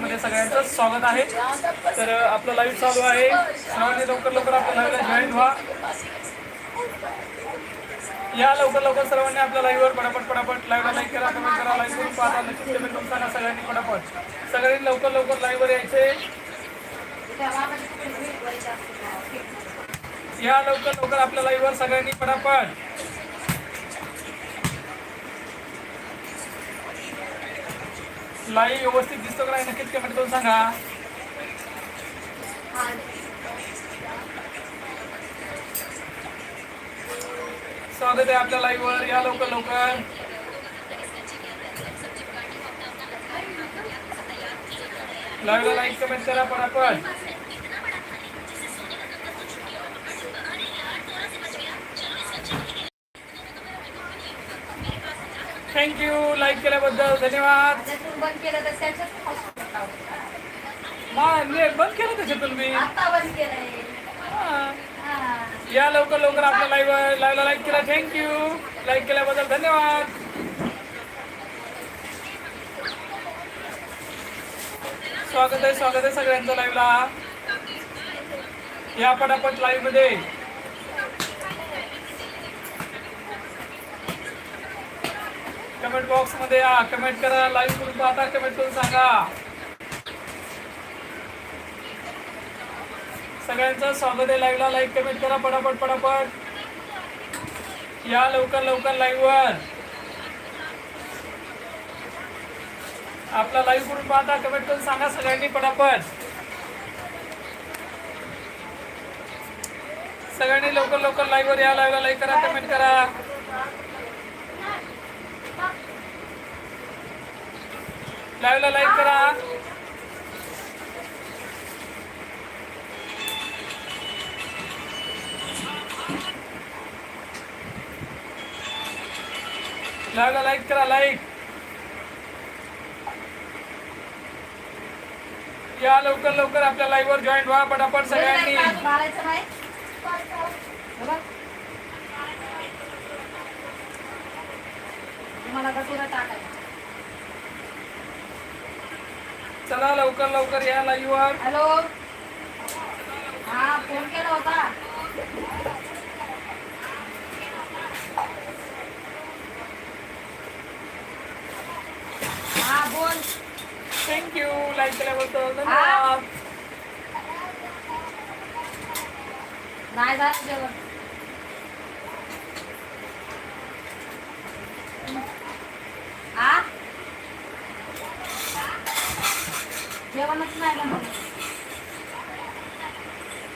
मध्ये सगळ्यांचं स्वागत आहे. तर आपलं लाईव्ह चालू आहे. सर्वांनी लवकर लवकर आपल्या लाईव्हला जॉईन व्हा. या लवकर लवकर सर्वांनी आपल्या लाईव्हवर पटापट पटापट लाईव्हला लाईक करा कमेंट करा लाईक करून पाहता नक्कीच सांगा सगळ्यांनी पटापट. सगळ्यांनी लवकर लवकर लाईव्हवर यायचे. या लवकर लवकर आपल्या लाईव्हवर सगळ्यांनी पटापट. लाईव्ह व्यवस्थित दिसतो का नाही नक्कीच कमेंट करून सांगा. स्वागत आहे आपल्या लाईव्हवर या लवकर लवकर. लाईव्हला लाईक कमेंट करा पटापट थँक्यू लाईक केल्याबद्दल धन्यवाद. बंद केलं तर त्याच्यात हॉस्पिटल लावलं. मा नेट बंद केलं त्याच्यातून मी. या लवकर लवकर आपल्या लाईव्ह लाईव्हला लाईक केला. थँक्यू लाईक केल्याबद्दल धन्यवाद. स्वागत आहे स्वागत आहे सगळ्यांचं लाईव्हला या पटापट लाईव्हमध्ये कमेंट बॉक्समध्ये या. कमेंट करा लाईव्ह करून पाहता कमेंट करून सांगा. सगळ्यांचं स्वागत आहे लाईव्हला लाईक कमेंट करा पटापट पटापट. या लवकर लवकर लाईव्हवर आपला लाईव्ह करून पाहता कमेंट करून सांगा सगळ्यांनी पटापट. सगळ्यांनी लवकर लवकर लाईव्हवर या. लाईव्हला लाईक करा कमेंट करा. लाईव्हला लाईक करा. लाईव्हला लाईक करा लाईक. या लवकर लवकर आपल्या लाईव्हवर जॉईन व्हा पटापट सगळ्यांनी. तुम्हाला कटोरा टाकायचा चला लवकर लवकर या लाईव्हवर हॅलो. हा फोन केला होता. हा बोल. थँक्यू लाईक केल्याबद्दल धन्यवाद. नाही झालं जेवण. हा? जेवणच नाही बनवलं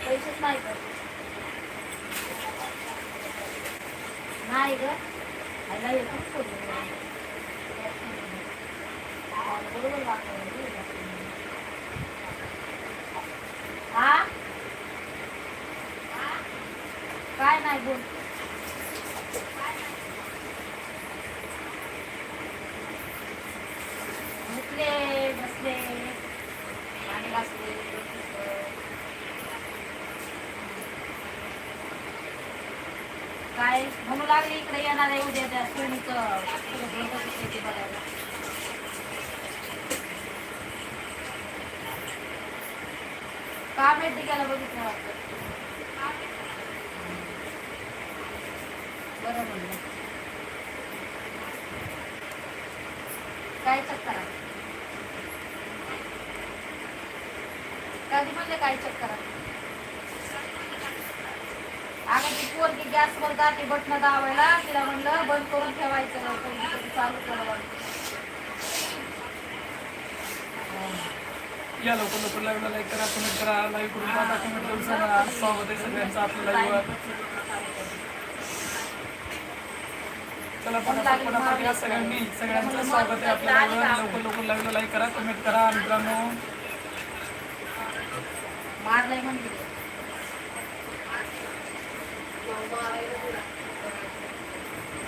पैसेच नाही तर नाही ग. आईला येतो बरोबर हा काय नाही बोल उठले बसले पाणी घासले काय म्हणू लागली इकडे येणार आहे उद्या त्या सोनीचं ते बघायला का भेट बघितलं वाटतं. बरं म्हणलं. काय चक्कर? कधी म्हणलं काय चक्कर आहे अगं ती पोरगी गॅसवर जाते बटणं दाबायला तिला म्हणलं बंद करून ठेवायचं लवकर चालू करावं या लवकर लवकर लाईव्हला लाईक करा कमेंट करा लाईव्ह करून पाहता कमेंट करून सांगा. स्वागत आहे सगळ्यांचं आपल्या लाईव्हवर चला पटापट पटापट या सगळ्यांनी. सगळ्यांचं स्वागत आहे आपल्या लाईव्हवर लवकर लवकर लाईव्हला लाईक करा कमेंट करा मित्रांनो. मारलंय म्हणजे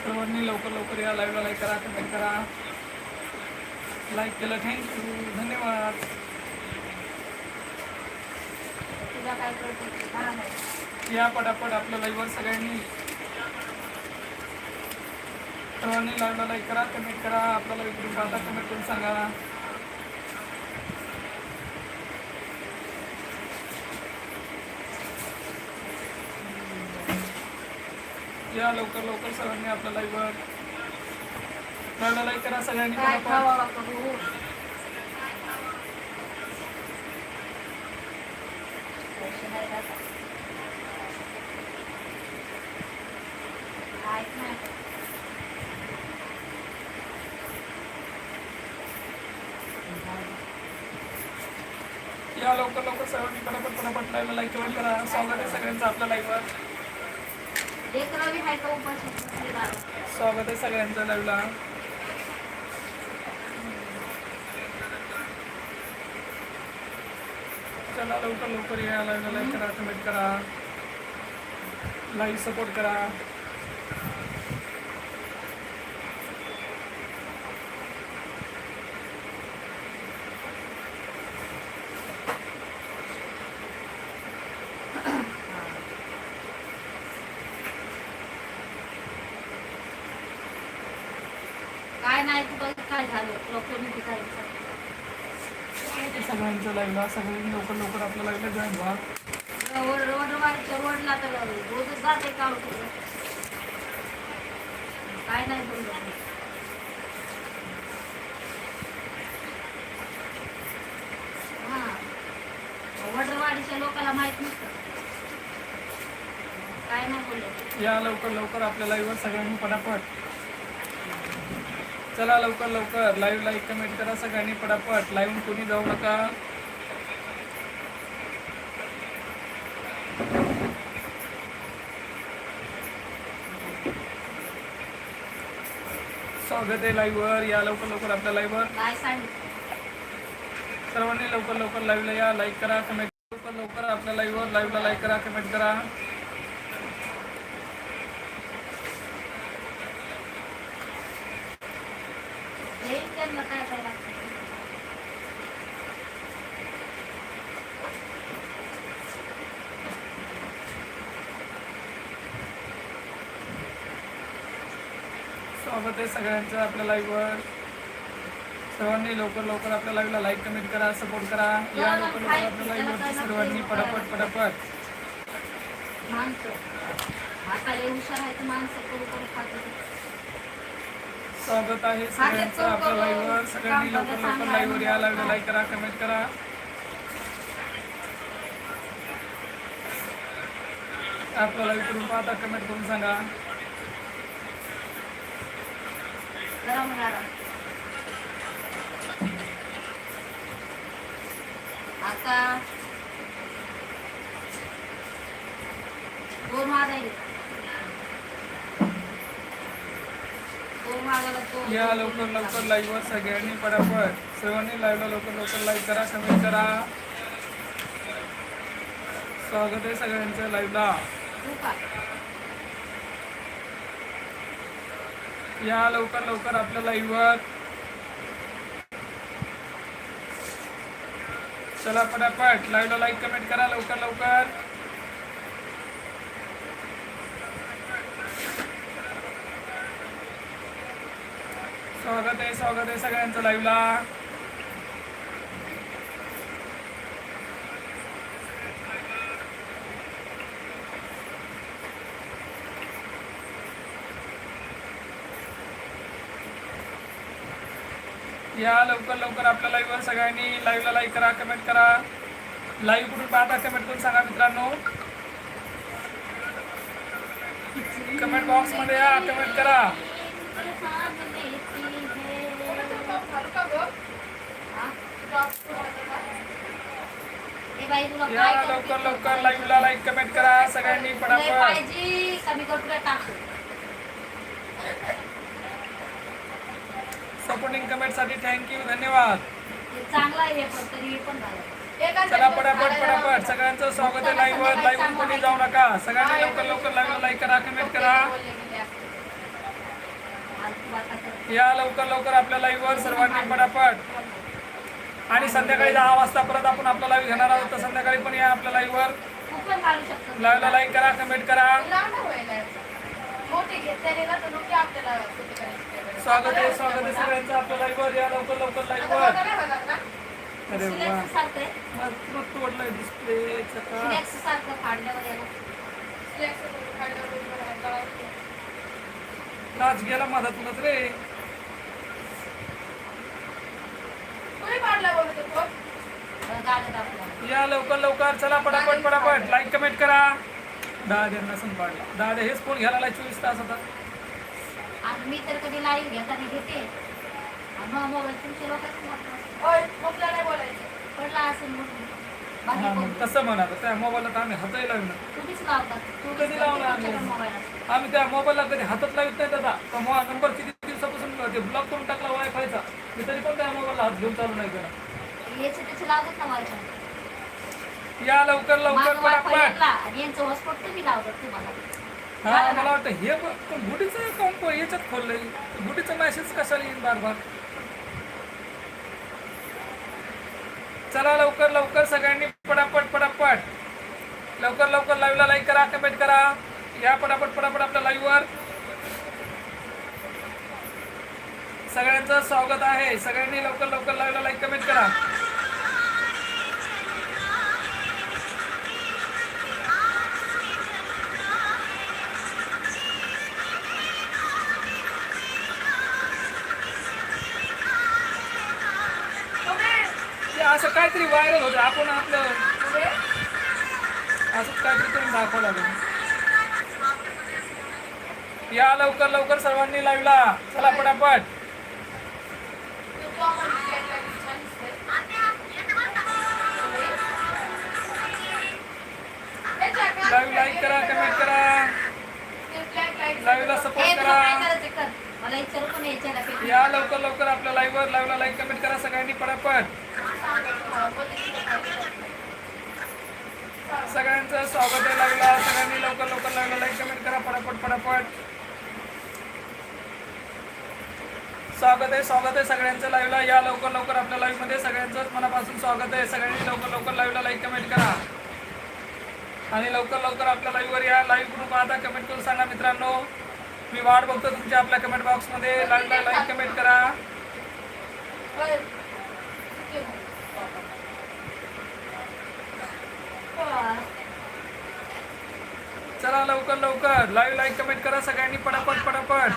सर्वांनी लवकर लवकर या लाईव्हला लाईक करा कमेंट करा. लाईक केलं थँक्यू धन्यवाद. या पटापट आपल्या लाईव्हवर सगळ्यांनी. सर्वांनी लाईव्हला लाईक करा कमेंट करा. आपल्याला पाहता कमेंट करून सांगा. या लवकर लवकर सर्वांनी आपल्या लाईव्हवर लाईव्हला लाईक करा सगळ्यांनी. या लवकर लवकर सर्वांनी पटापट पटापट लाईव्हला लाईक कमेंट करा. स्वागत आहे सगळ्यांचं आपल्या लाईव्हवर लेकरं बी आहे का उपाशी बसले दारात? स्वागत आहे सगळ्यांचं लाईव्हला चला लवकर लवकर या लाईव्हला लाईक करा कमेंट करा. लाईव्ह सपोर्ट करा. काय नाही कुठं काय झालं. काय सगळ्यांचं सगळ्यांनी लवकर लवकर आपल्या लाईव्हला जॉईन व्हा रोड रोडवाडीच्या रोडला तर रोजच जाते का कुठं काय नाही बोललं. हा. वडरवाडीच्या लोकांना माहीत नसतं. काय नाही बोललं. या लवकर लवकर आपल्या लाईव्हवर सगळ्यांनी पटापट. चला लवकर लवकर. लाईव्ह लाईक कमेंट करा सगळ्यांनी पटापट. लाईव्ह कोणी जाऊ नका. स्वागत आहे लाईव्हवर या लवकर लवकर आपल्या लाईव्हवर सर्वांनी लवकर लवकर लाईव्हला या. लाईक करा कमेंट लवकर लवकर आपल्या लाईव्हवर लाईव्हला लाईक करा कमेंट करा हे त्यांना काय काय लागतं स्वागत आहे सगळ्यांचं आपल्या लाईव्हवर सर्वांनी लवकर लवकर आपल्या लाईव्हला लाईक कमेंट करा सपोर्ट करा या लवकर लवकर आपल्या लाईव्हवरती सर्वांनी पटापट पटापट स्वागत आहे सगळ्यांचं आपल्या लाईव्हवर सगळ्यांनी लवकर लवकर लाईव्हवर या लाईव्हला लाईक करा कमेंट करा आपल्या लाईव्ह करून पाहता कमेंट करून सांगा गरम गरम आता दोन दोन या लवकर लवकर लाईव्हवर सगळ्यांनी पटापट. सर्वांनी लाईव्हला लवकर लवकर लाईक करा कमेंट करा. स्वागत आहे सगळ्यांचं लाईव्हला तू का या लवकर लवकर आपल्या लाईव्हवर चला पटापट लाईव्हला लाईक कमेंट करा लवकर लवकर. स्वागत आहे स्वागत आहे सगळ्यांचं लाईव्हला या लवकर लवकर आपल्या लाईव्हवर सगळ्यांनी लाईव्हला लाईक करा कमेंट करा. लाईव्ह कुठून पाहता कमेंट करून सांगा मित्रांनो. कमेंट बॉक्स मध्ये या कमेंट करा. या लवकर लवकर लाईव्हला लाईक कमेंट करा सगळ्यांनी पटापट. सपोर्टिंग कमेंटसाठी थँक्यू धन्यवाद. ते चांगला आहे पण तरी हे पण झालं. चला पटापट पटापट. सगळ्यांचं स्वागत आहे लाईव्हवर लाईव्ह कोणी जाऊ नका. सगळ्यांनी लवकर लवकर लाईव्हला लाईक करा कमेंट करा. या लवकर लवकर आपल्या लाईव्हवर सर्वांनी पटापट. आणि संध्याकाळी दहा वाजता परत आपण आपला लाईव्ह घेणार आहोत. तर संध्याकाळी पण या आपल्या लाईव्हवर लाईव्हला लाईक करा कमेंट करा. स्वागत आहे स्वागत आहे सगळ्यांचं. आपलं आपल्या लाईव्हवर या लवकर लवकर लाईव्हवर अरे वा. मग तोडलाय डिस्प्ले सिलेक्स सारखं फाडल्यावर याला सारखं रे. या लवकर लवकर. चला पटापट पटापट. लाईक कमेंट करा. दहा जण सण पाडला दहा हेच फोन घ्यायला चोवीस तास आता. मी तर कधी लाईव्ह घेताना घेते. आणि मग मोबाईल नाही बोलायचं. पडला असेल? मग. तसं म्हणा. त्या मोबाईलला तर आम्ही हातही तुम्हीच लावतात तू कधी लावला आम्ही? मोबाईल त्या मोबाईलला कधी हातात लावित नाही दादा. तो मो नंबर किती दिवसापासून ते ब्लॉक करून टाकला वायफायचा मी तरी पण त्या मोबाईलला हात घेऊन चालू नाही केला. याचे त्याचे लावतात ना वायफाय या लवकर लवकर हा मला वाटतं हे पण पण गुढीचं अकाउंट खोललं खोललंय गुढीचं कशाला येईल बार बार चला लवकर लवकर सगळ्यांनी पटापट पटापट. लवकर लवकर लाईव्हला लाईक करा कमेंट करा. या पटापट पटापट आपल्या लाईव्हवर सगळ्यांचं स्वागत आहे. सगळ्यांनी लवकर लवकर लाईव्हला लाईक कमेंट करा. व्हायरल होतं आपण आपलं असंच काहीतरी करून दाखवावं लागेल. या लवकर लवकर सर्वांनी लाईव्हला. चला पटापट. लाईव्ह लाईक करा कमेंट करा. लाईव्हला सपोर्ट करा. या लवकर लवकर आपल्या लाईव्हवर लाईव्हला लाईक कमेंट करा सगळ्यांनी पटापट. सगळ्यांचं स्वागत आहे लागला. सगळ्यांनी लवकर लवकर लाईव्हला लाईक कमेंट करा. पटापट पटापट. स्वागत आहे स्वागत आहे सगळ्यांचं लाईव्हला या लवकर लवकर आपल्या लाईव्हमध्ये सगळ्यांचंच मनापासून स्वागत आहे. सगळ्यांनी लवकर लवकर लाईव्हला लाईक कमेंट करा. आणि लवकर लवकर आपल्या लाईव्हवर या. लाईव्ह ग्रुप आता कमेंट करून सांगा मित्रांनो. मी वाट बघतो तुमच्या आपल्या कमेंट बॉक्समध्ये लाईव्हला लाईक कमेंट करा होय. ते चला लवकर लवकर. लाईव्ह लाईक कमेंट करा सगळ्यांनी पटापट पटापट.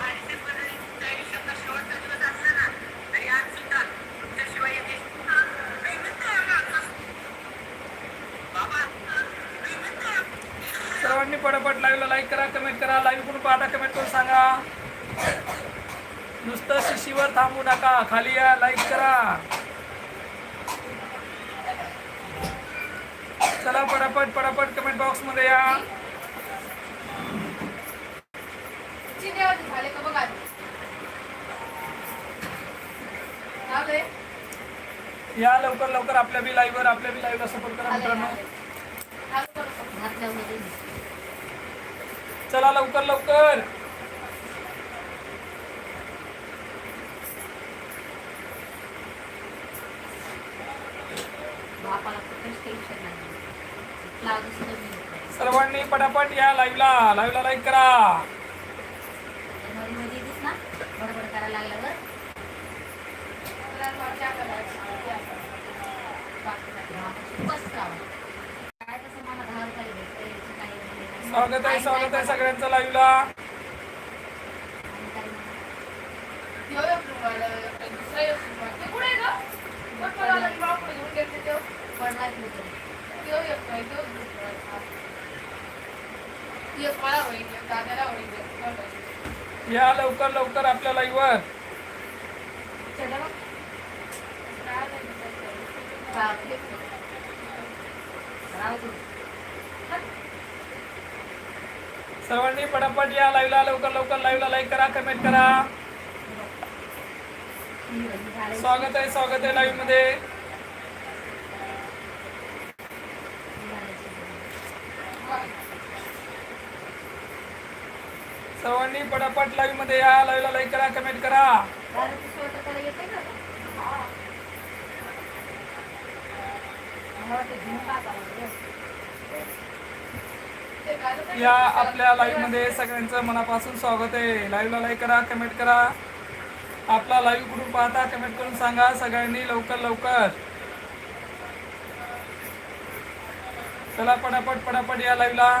सर्वांनी पटापट लाईव्हला लाईक करा कमेंट करा. लाईव्ह करून पाहता कमेंट करून सांगा. नुसतं शिशीवर थांबू नका. खाली या लाईक करा. चला पटापट पटापट कमेंट बॉक्समध्ये या. या लवकर लवकर आपल्या बी लाईव्हवर आपल्या बी लाईव्हला सपोर्ट करा मित्रांनो. चला लवकर लवकर. बापाला कुठेच टेन्शन नाही लावलं सुद्धा मी नाही. सर्वांनी पटापट या लाईव्हला लाईव्हला लाईक करा. स्वागत आहे स्वागत आहे सगळ्यांचं लाईव्हला आणि दुसरा ते एक नाही, दुसरा एक. मला होईल, एक दादाला होईल, एक होईल. या लवकर लवकर आपल्या लाईवर चला काय नाही राहू दे. सर्वांनी पटापट या लाईव्हला लवकर लवकर लाईव्हला लाईक करा कमेंट करा स्वागत आहे स्वागत आहे लाईव्हमध्ये सर्वांनी पटापट लाईव्हमध्ये या लाईव्हला लाईक करा कमेंट करा. या आपल्या लाईव्हमध्ये सगळ्यांचं मनापासून स्वागत आहे. लाईव्हला लाईक करा कमेंट करा. आपला लाईव्ह कुठून पाहता कमेंट करून सांगा. सगळ्यांनी लवकर लवकर. चला पटापट पटापट या लाईव्हला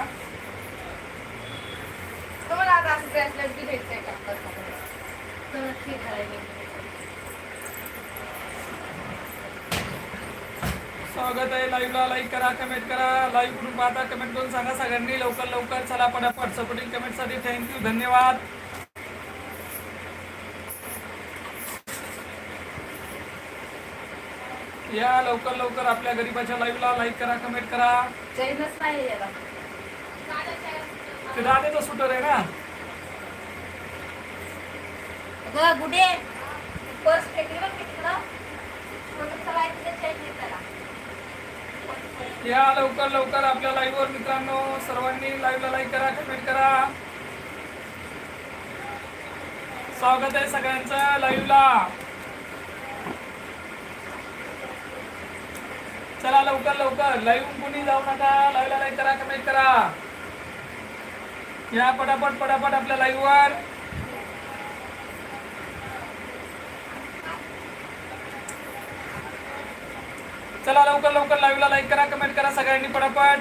तुम्हाला आता असं ब्रेसलेट बी घ्यायचं आहे का? तर ठीक आहे स्वागत आहे लाईव्हला लाईक करा कमेंट करा. लाईव्ह करून पाहता कमेंट करून सांगा सगळ्यांनी. लवकर लवकर चला पटापट सपोर्टिंग कमेंटसाठी थँक्यू धन्यवाद. या लवकर लवकर आपल्या गरीबाच्या लाईव्हला लाईक करा कमेंट करा. चैनच नाही याला. ते दादाचा सुटर आहे ना. अगं गुडे पर्स फेकली बघ तिकडं? या लवकर लवकर आपल्या लाईव्हवर मित्रांनो सर्वांनी लाईव्हला लाईक करा कमेंट करा. स्वागत आहे सगळ्यांचं लाईव्हला चला लवकर लवकर. लाईव्ह कुणी जाऊ नका. लाईव्हला लाईक करा कमेंट करा. या पटापट पटापट आपल्या लाईव्हवर चला लवकर लवकर लाईव्हला लाईक करा कमेंट करा सगळ्यांनी पटापट.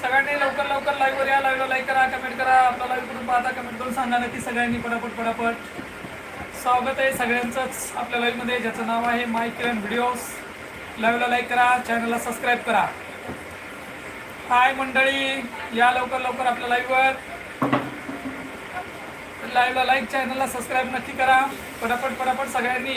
सगळ्यांनी लवकर लवकर लाईव्हवर या लाईव्हला लाईक करा कमेंट करा. आपला लाईव्ह करून पाहता कमेंट करून सांगा नक्की सगळ्यांनी पटापट पटापट. स्वागत आहे सगळ्यांचंच आपल्या लाईव्हमध्ये ज्याचं नाव आहे माय किरण व्हिडिओज लाईव्हला लाईक करा चॅनलला सबस्क्राईब करा. हाय मंडळी या लवकर लवकर आपल्या लाईव्हवर लाईव्हला लाईक चॅनलला सबस्क्राईब नक्की करा. पटापट पटापट सगळ्यांनी.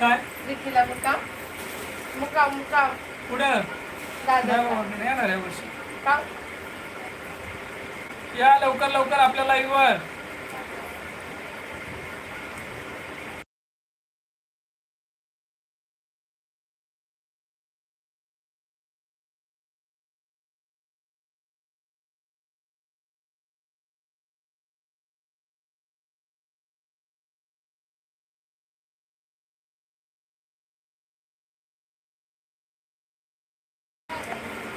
काय? विकीला पुढं येणार या वर्षी. या लवकर लवकर आपल्या लाईव्हवर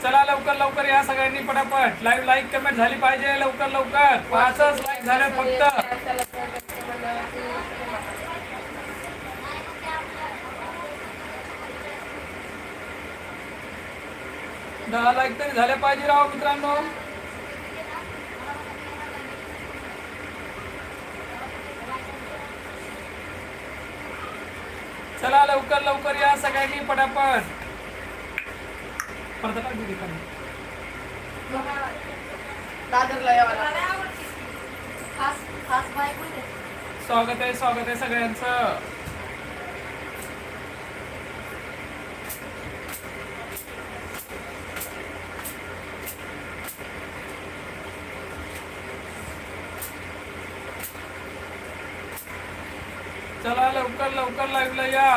चला लवकर लवकर या सगळ्यांनी पटापट. लाईव्ह लाईक कमेंट झाली पाहिजे लवकर लवकर. पाचच लाईक झाले फक्त. दहा लाईक तरी झाले पाहिजे राव मित्रांनो. चला लवकर लवकर या सगळ्यांनी पटापट. पडदा टाक दीदी खाली. दादरला यावं लागलं. स्वागत आहे स्वागत आहे सगळ्यांचं चला लवकर लवकर लाईव्हला या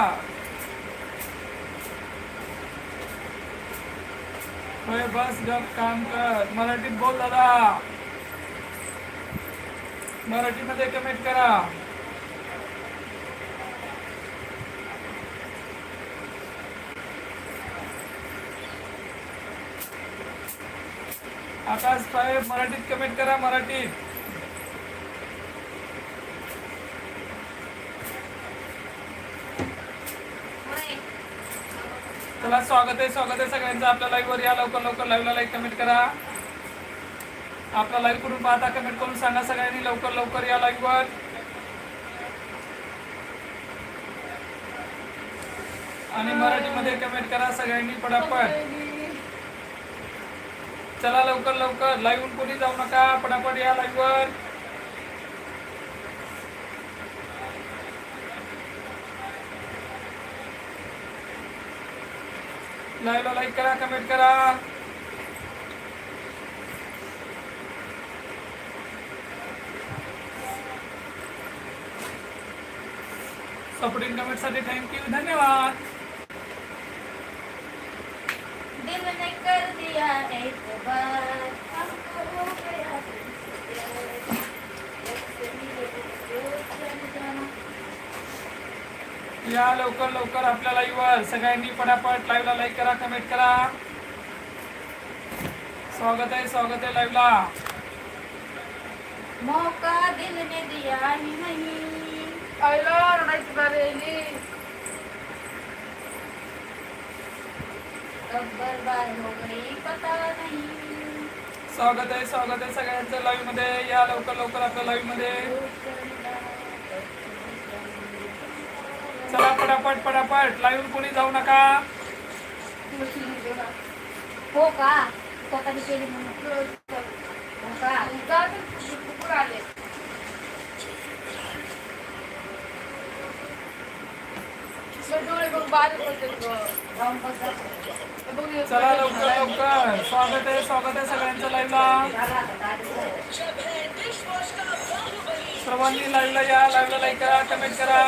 होय बस गप काम कर. मराठीत बोल दादा. मराठीमध्ये कमेंट करा. आकाश साहेब मराठीत कमेंट करा मराठीत. चला स्वागत आहे स्वागत आहे सगळ्यांचं. आपल्या लाईव्हवर या लवकर लवकर लाईव्हला लाईक कमेंट करा. आपला लाईव्ह करून पाहता कमेंट करून सांगा सगळ्यांनी. लवकर लवकर या लाईव्हवर आणि मराठीमध्ये कमेंट करा सगळ्यांनी पटापट. चला लवकर लवकर. लाईव्ह कोणी जाऊ नका. पटापट या लाईव्हवर लाईव्हला लाईक करा कमेंट करा. सपोर्टिंग कमेंटसाठी थँक्यू धन्यवाद. दिल ने कर दिया एक बार हमको हो गया या लवकर लवकर आपल्या लाईव्हवर सगळ्यांनी पटापट लाईव्हला लाईक करा कमेंट करा. स्वागत आहे स्वागत आहे लाईव्हला मौका दिल ने दिया ही नहीं। आईला रडायची बारी आली. कब बर्बाद हो गई पता नहीं। स्वागत आहे स्वागत आहे सगळ्यांचं लाईव्हमध्ये. या लवकर लवकर आपल्या लाईव्हमध्ये. चला पटापट पटापट. लाईव्ह कोणी जाऊ नका. हो का? स्वतःने केली म्हणून. हो का? कुकुर आले मग डोळे बघ बारीक होते गं. जाऊन बघा बघ, चला लवकर लवकर. स्वागत आहे स्वागत आहे सगळ्यांचं लाईव्हला. सर्वांनी लाईव्हला या लाईव्हला लाईक करा कमेंट करा.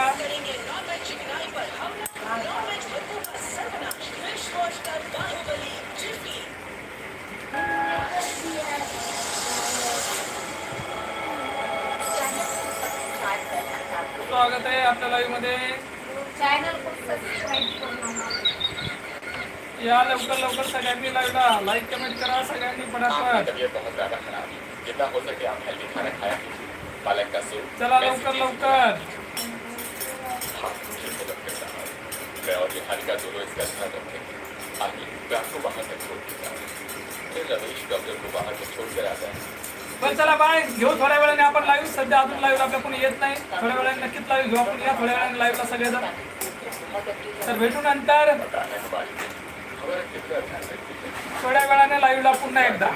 स्वागत आहे आपल्या लाईव्हमध्ये. चॅनल को सबस्क्राईब करून या लवकर लवकर सगळ्यांनी लाईव्हला लाईक कमेंट करा सगळ्यांनी आपकी पटापट तबीयत बहुत ज्यादा खराब. है जितना हो सके आप हेल्दी खाना खाया कीजिए पालक का सूप चला ऐसी लवकर चीज़ लवकर. हाँ मुझे मदद करता है मैं और निहारिका दोनों इसका ध्यान रखेंगे आइए मैं आपको बाहर तक छोड़ देता हूँ फिर रमेश डॉक्टर को बाहर तक छोड़ कर आता है पण चला बाय घेऊ थोड्या वेळाने आपण लाईव्ह सध्या अजून लाईव्ह आपल्या कोणी येत नाही. थोड्या वेळाने नक्कीच लाईव्ह घेऊ आपण. या थोड्या वेळाने लाईव्हला सगळेजण. तर भेटू नंतर. थोड्या वेळाने लाईव्हला पुन्हा एकदा.